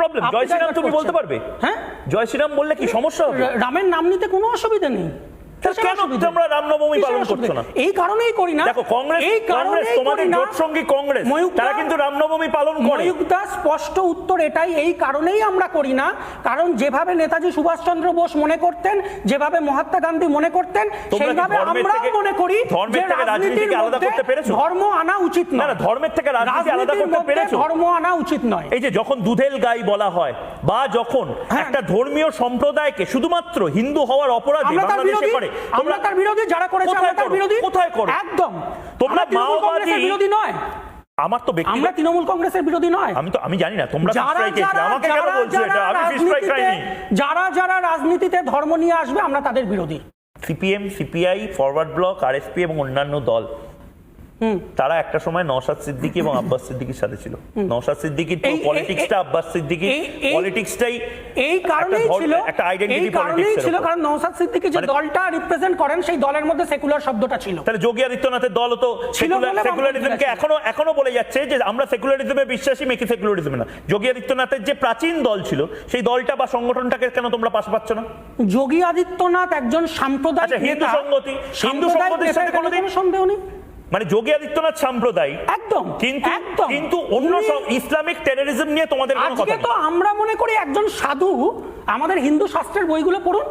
Problem জয় শ্রীরাম তুমি বলতে পারবে? হ্যাঁ? জয় শ্রীরাম বললে কি সমস্যা হবে? রামের নাম নিতে কোনো অসুবিধা নেই। তা কিসের কেন অসুবিধা? তোমরা রামনবমী পালন করছ না? এই কারণেই করি না। দেখো কংগ্রেস এই কংগ্রেস তোমাদের জোট সঙ্গী কংগ্রেস তারা কিন্তু রামনবমী পালন করে। ময়ূকদা স্পষ্ট উত্তর এটাই এই কারণেই আমরা করি না। কারণ যেভাবে নেতাজি সুভাষচন্দ্র বোস মনে করতেন যেভাবে মহাত্মা গান্ধী মনে করতেন সেইভাবে আমরাও মনে করি যে রাজনীতির আলাদা করতে পেরেছ? ধর্ম আনা উচিত না নয়। না ধর্মের থেকে রাজনীতি আলাদা করতে পেরেছ? ধর্ম আনা উচিত নয়। এই যে যখন দুধেল গাই বলা হয় বা যখন হ্যাঁ। একটা ধর্মীয় সম্প্রদায়কে শুধুমাত্র হিন্দু হওয়ার অপরাধী বাংলাদেশে করে আমরা তার বিরোধী যারা করেছে আমরা তার বিরোধী। কোথায় করো? একদম। তোমরা মাওবাদী- বিরোধী নয়। আমার তো ব্যক্তিগত আমরা তৃণমূল কংগ্রেসের বিরোধী নয়। আমি তো আমি জানি না তোমরা আমাকে কেন বলছো এটা? আমি ফিশ ফ্রাই খাইনি। রাজনীতিতে যারা যারা রাজনীতিতে ধর্ম নিয়ে আসবে আমরা তাদের বিরোধী। CPM CPI forward bloc RSP এবং অন্যান্য দল। তারা একটা সময় নওশাদ সিদ্দিকী এবং আব্বাস সিদ্দিকীর সাথে ছিল। নওশাদ সিদ্দিকীর এই- পলিটিক্সটা আব্বাস সিদ্দিকী পলিটিক্সটাই এই কারণেই ছিল একটা আইডেন্টিটি কারণেই ছিল কারণ নওশাদ সিদ্দিকী যে মানে- দলটা রিপ্রেজেন্ট করেন সেই দলের মধ্যে সেকুলার শব্দটা ছিল। তাহলে যোগী আদিত্যনাথের দল তো সেকুলারিজমকে এখনও এখনও বলে যাচ্ছে যে আমরা সেকুলারিজমে বিশ্বাসী মেকি সেকুলারিজমে না। যোগী আদিত্যনাথের যে প্রাচীন দল ছিল সেই দলটা বা সংগঠনটাকে কেন তোমরা পাশ পাচ্ছ না? যোগী আদিত্যনাথ একজন সাম্প্রদায়িক আচ্ছা, হিন্দু। সংগতি, হিন্দু সংগতির সাথে কোনোদিন- সন্দেহ নেই? মানে যোগী আদিত্যনাথ সাম্প্রদায়িক একদম কিন্তু একদম। কিন্তু অন্য সব ইসলামিক টেরোরিজম নিয়ে তোমাদের কোনো আজকে কথা তো আমরা মনে করি একজন সাধু আমাদের হিন্দু শাস্ত্রের বইগুলো পড়ুন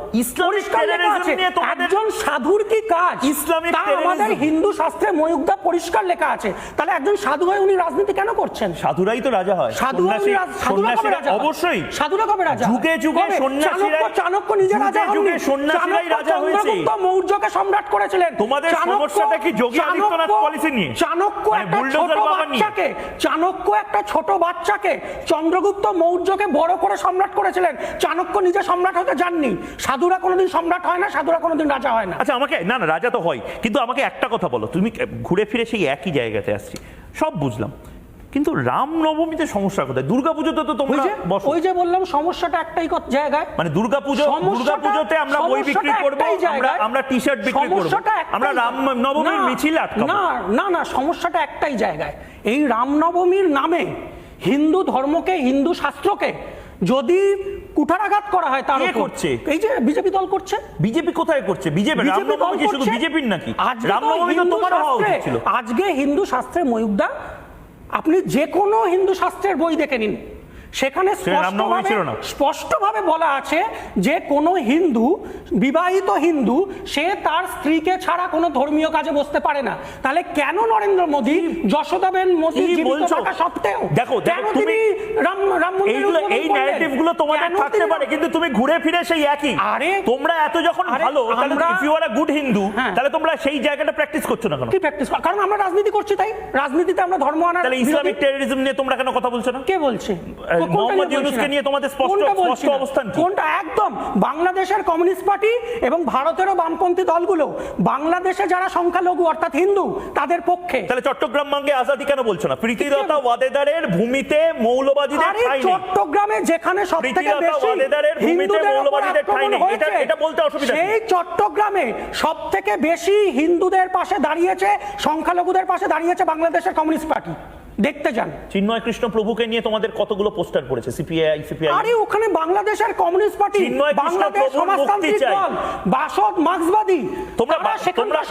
একজন সাধুর কি কাজ ইসলামিক আমাদের হিন্দু শাস্ত্রে ময়ুক্তা পরিষ্কার লেখা আছে তাহলে একজন সাধু হয়ে উনি রাজনীতি কেন করছেন সাধুরাই তো রাজা হয় সাধু? অবশ্যই সাধুরা কবে রাজা যুগে যুগে? চাণক্য নিজে রাজা যুগে। সন্ন্যাসীরাই রাজা হয়েছে। মৌর্যকে সম্রাট করেছিলেন তোমাদের সমস্যাটা কি যোগী আদিত্যনাথ policy নিয়ে? চাণক্য মানে একটা ছোট? বাচ্চাকে চাণক্য একটা ছোট বাচ্চাকে চন্দ্রগুপ্ত মৌর্যকে বড় করে সম্রাট করেছিলেন চাণক্য নিজে সম্রাট হতে যাননি। সাধুরা কোনোদিন সম্রাট হয় না সাধুরা কোনোদিন রাজা হয় না। আচ্ছা আমাকে না না রাজা তো হয় কিন্তু আমাকে একটা কথা বলো তুমি ঘুরে ফিরে সেই একই জায়গাতে আসছি সব বুঝলাম। কিন্তু রাম নবমীতে সমস্যা কোথায়? দুর্গাপুজোতে তো তোমরা ওই যে বললাম সমস্যাটা একটাই জায়গায়? মানে দুর্গাপুজো দুর্গাপুজোতে আমরা বই বিক্রি করব আমরা আমরা টি শার্ট বিক্রি করব। আমরা রাম নবমীর মিছিল আটকাবো। না না না সমস্যাটা একটাই জায়গায়। এই রামনবমীর নামে হিন্দু ধর্মকে হিন্দু শাস্ত্রকে যদি কুঠারাঘাত করা হয় তার করছে? এই যে বিজেপি দল করছে? বিজেপি কোথায় করছে? বিজেপি রামনবমী কি শুধু বিজেপির নাকি? রামনবমী তো তোমার হওয়া উচিত ছিল। আজকে হিন্দু শাস্ত্রে ময়ুকদা আপনি যে কোনো হিন্দু শাস্ত্রের বই দেখে নিন। সেখানে স্পষ্টভাবে বলা আছে যে কোনো হিন্দু বিবাহিত হিন্দু সে তার স্ত্রীকে ছাড়া কোনো ধর্মীয় কাজে বসতে পারে না। তাহলে কেন নরেন্দ্র মোদী যশোদাবেন মোদী বলছো? থাকা সত্ত্বেও? দেখো, কেন তুমি- রাম রাম এই ন্যারেটিভগুলো তোমাদের থাকতে পারে কিন্তু তুমি ঘুরে ফিরে সেই একই। আরে, তোমরা এত যখন ভালো তাহলে আমরা- if you are a good Hindu. তাহলে তোমরা সেই জায়গাটা প্র্যাকটিস করছ না কেন? কি প্র্যাকটিস কারণ আমরা রাজনীতি করছি তাই। রাজনীতিতে আমরা ধর্ম আনার তাহলে ইসলামিক টেরোরিজম নিয়ে তোমরা কেন কথা বলছো না? কে বলছে? মোহাম্মদ ইউনূসকে নিয়ে তোমাদের স্পষ্ট- স্পষ্ট অবস্থান কোনটা? একদম। বাংলাদেশের কমিউনিস্ট পার্টি এবং ভারতেরও বামপন্থী দলগুলো বাংলাদেশে যারা সংখ্যালঘু অর্থাৎ হিন্দু তাদের পক্ষে। তাহলে চট্টগ্রাম মাঙ্গে আজাদি কেন বলছো না? প্রীতিলতা ওয়াদেদারের ভূমিতে মৌলবাদীদের আরে ঠাঁই নেই। চট্টগ্রামে যেখানে সব থেকে প্রীতিলতা বেশি ওয়াদেদারের ভূমিতে মৌলবাদীদের ঠাঁই নেই। এটা- এটা বলতে অসুবিধা কি? সেই চট্টগ্রামে সব থেকে বেশি হিন্দুদের পাশে দাঁড়িয়েছে সংখ্যালঘুদের পাশে দাঁড়িয়েছে বাংলাদেশের কমিউনিস্ট পার্টি। দেখতে যান চিন্ময় কৃষ্ণ প্রভুকে নিয়ে তোমাদের কতগুলো পোস্টার পড়েছে? সিপিআই সিপিআই আরে ওখানে বাংলাদেশের কমিউনিস্ট পার্টি বাংলাদেশ সমাজতান্ত্রিক দল বাসদ মার্ক্সবাদী তোমরা তোমরা-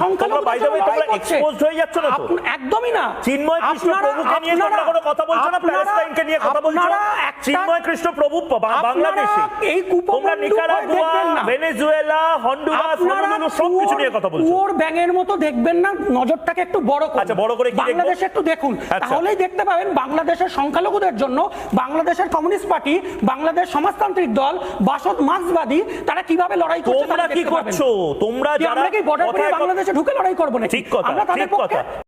the way জন্য লড়াই তোমরা exposed হয়ে যাচ্ছ না তো? একদমই না। চিন্ময় কৃষ্ণ প্রভুকে নিয়ে তোমরা কোনো কথা বলছো না? প্যালেস্টাইনকে নিয়ে কথা বলছো? একটা- চিন্ময় কৃষ্ণ প্রভু বাংলাদেশে। এই তোমরা নিকারাগুয়া ভেনেজুয়েলা হন্ডুরাস হনুলুলু সব কিছু নিয়ে কথা বলছো। কুয়োর ব্যাঙের মতো দেখবেন না? নজরটাকে একটু বড় করুন। আচ্ছা, বড় করে কি দেখব? বাংলাদেশে একটু দেখুন। আচ্ছা। দেখতে পাবেন বাংলাদেশের সংখ্যালঘুদের জন্য বাংলাদেশের কমিউনিস্ট পার্টি বাংলাদেশ সমাজতান্ত্রিক দল বাসদ মার্ক্সবাদী তারা কীভাবে লড়াই করছে তোমরা কি করছ? তোমরা যারা কি বর্ডার বাংলাদেশে ঢুকে লড়াই করব না ঠিক কথা ঠিক কথা।